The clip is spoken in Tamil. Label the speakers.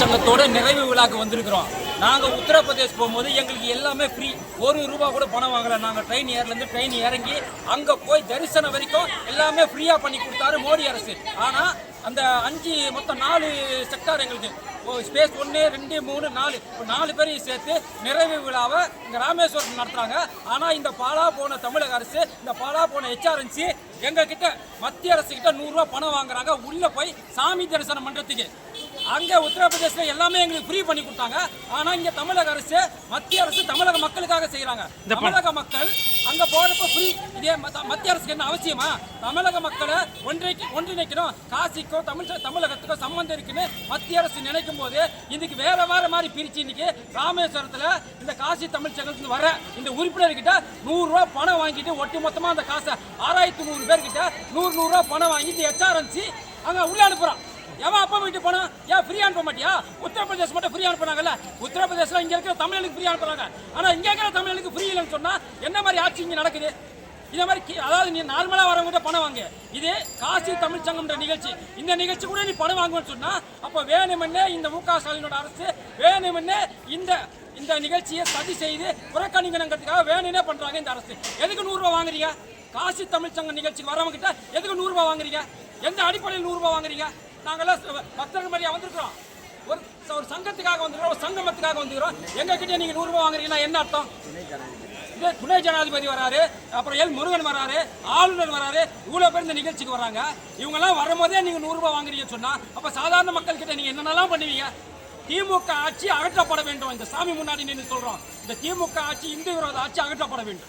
Speaker 1: சங்கத்தோட நிறைவு விழாக்கு வந்திருக்கிறோம். நாங்கள் உத்தரப்பிரதேஷ் போகும்போது எங்களுக்கு எல்லாமே ஃப்ரீ ஒரு ரூபா கூட பணம் வாங்கலை. நாங்கள் ட்ரெயின் ஏர்லேருந்து ட்ரெயின் இறங்கி அங்கே போய் தரிசனம் வரைக்கும் எல்லாமே ஃப்ரீயாக பண்ணி கொடுத்தாரு மோடி அரசு. ஆனால் அந்த அஞ்சு மொத்தம் நாலு செக்டார் எங்களுக்கு. ஸ்பேஸ் ஒன்று ரெண்டு மூணு நாலு. நாலு பேரையும் சேர்த்து நிறைவு விழாவை இங்கே ராமேஸ்வரம் நடத்துகிறாங்க ஆனால் இந்த பாலா போன தமிழக அரசு இந்த பாலா போன ஹெச்ஆர்என்சி எங்கள் கிட்ட மத்திய அரசு கிட்ட நூறுரூவா பணம் வாங்குறாங்க. உள்ளே போய் சாமி தரிசனம் பண்ணுறதுக்கு அங்கே உத்தரப்பிரதேசில் எல்லாமே எங்களுக்கு ஃப்ரீ பண்ணி கொடுத்தாங்க. ஆனால் இங்கே தமிழக அரசு மத்திய அரசு தமிழக மக்களுக்காக செய்கிறாங்க தமிழக மக்கள் அங்கே போகிறப்ப ஃப்ரீ இதே மத்த- மத்திய அரசுக்கு என்ன அவசியமா? தமிழக மக்களை ஒன்றைக்கு ஒன்றிணைக்கணும். காசிக்கோ தமிழ் தமிழகத்துக்கோ சம்மந்தம் இருக்குன்னு மத்திய அரசு நினைக்கும் போது இன்னைக்கு வேற வேற மாதிரி பிரிச்சு இன்னைக்கு ராமேஸ்வரத்தில் இந்த காசி தமிழ் சங்கத்துக்கு வர இந்த உறுப்பினர்கிட்ட நூறுரூவா பணம் வாங்கிட்டு ஒட்டு மொத்தமாக அந்த காசை ஆறாயிரத்தி நூறு பேர்கிட்ட நூறு நூறுரூவா பணம் வாங்கிட்டு ஹெச்ஆர்என்சி அங்கே உள்ளே அனுப்புகிறான் எவன் அப்பா வீட்டு போனோம் ஏன் ஃப்ரீ அனுப்ப மாட்டியா? உத்தரப்பிரதேஷ் மட்டும் ஃப்ரீ அனுப்புனாங்கல்ல. உத்தரப்பிரதேசில் இங்கே இருக்கிற தமிழனுக்கு ஃப்ரீ அனுப்புறாங்க. ஆனால் இங்கே இருக்கிற தமிழனுக்கு ஃப்ரீ இல்லைன்னு சொன்னால் என்ன மாதிரி ஆட்சி இங்கே நடக்குது? இதே மாதிரி அதாவது நீ நார்மலாக வரவங்க பணம் வாங்க. இது காசி தமிழ் சங்கம்ன்ற நிகழ்ச்சி. இந்த நிகழ்ச்சி கூட நீ பணம் வாங்குவேன்னு சொன்னால் அப்போ வேணுமென்னே இந்த மு க ஸ்டாலினோட அரசு வேணுமென்னே இந்த இந்த நிகழ்ச்சியை சதி செய்து புறக்கணிக்கணுங்கிறதுக்காக வேணும்னே பண்ணுறாங்க இந்த அரசு. எதுக்கு நூறுரூவா வாங்குறீங்க? காசி தமிழ் சங்கம் நிகழ்ச்சிக்கு வரவங்ககிட்ட எதுக்கு நூறுரூவா வாங்குறீங்க? எந்த அடிப்படையில் நூறுரூவா வாங்குறீங்க? நாங்கள்லாம் பக்தர்கள் மாதிரியா வந்திருக்கிறோம் ஒரு ஒரு சங்கத்துக்காக வந்துக்கிறோம் ஒரு சங்கமத்துக்காக வந்துக்கிறோம் எங்ககிட்ட நீங்கள் நூறுரூவா வாங்குறீங்கன்னா என்ன அர்த்தம்? இதே துணை ஜனாதிபதி வராரு அப்புறம் எல் முருகன் வராரு ஆளுநர் வராரு இவ்வளோ பேர் இந்த நிகழ்ச்சிக்கு வராங்க. இவங்கெல்லாம் வரும்போதே நீங்கள் நூறுரூபா வாங்குறீங்கன்னு சொன்னால் அப்போ சாதாரண மக்கள் கிட்ட நீங்கள் என்னென்னலாம் பண்ணுவீங்க? திமுக ஆட்சி அகற்றப்பட வேண்டும். இந்த சாமி முன்னாடி நின்று சொல்கிறோம் இந்த திமுக ஆட்சி இந்து விரோத ஆட்சி அகற்றப்பட வேண்டும்.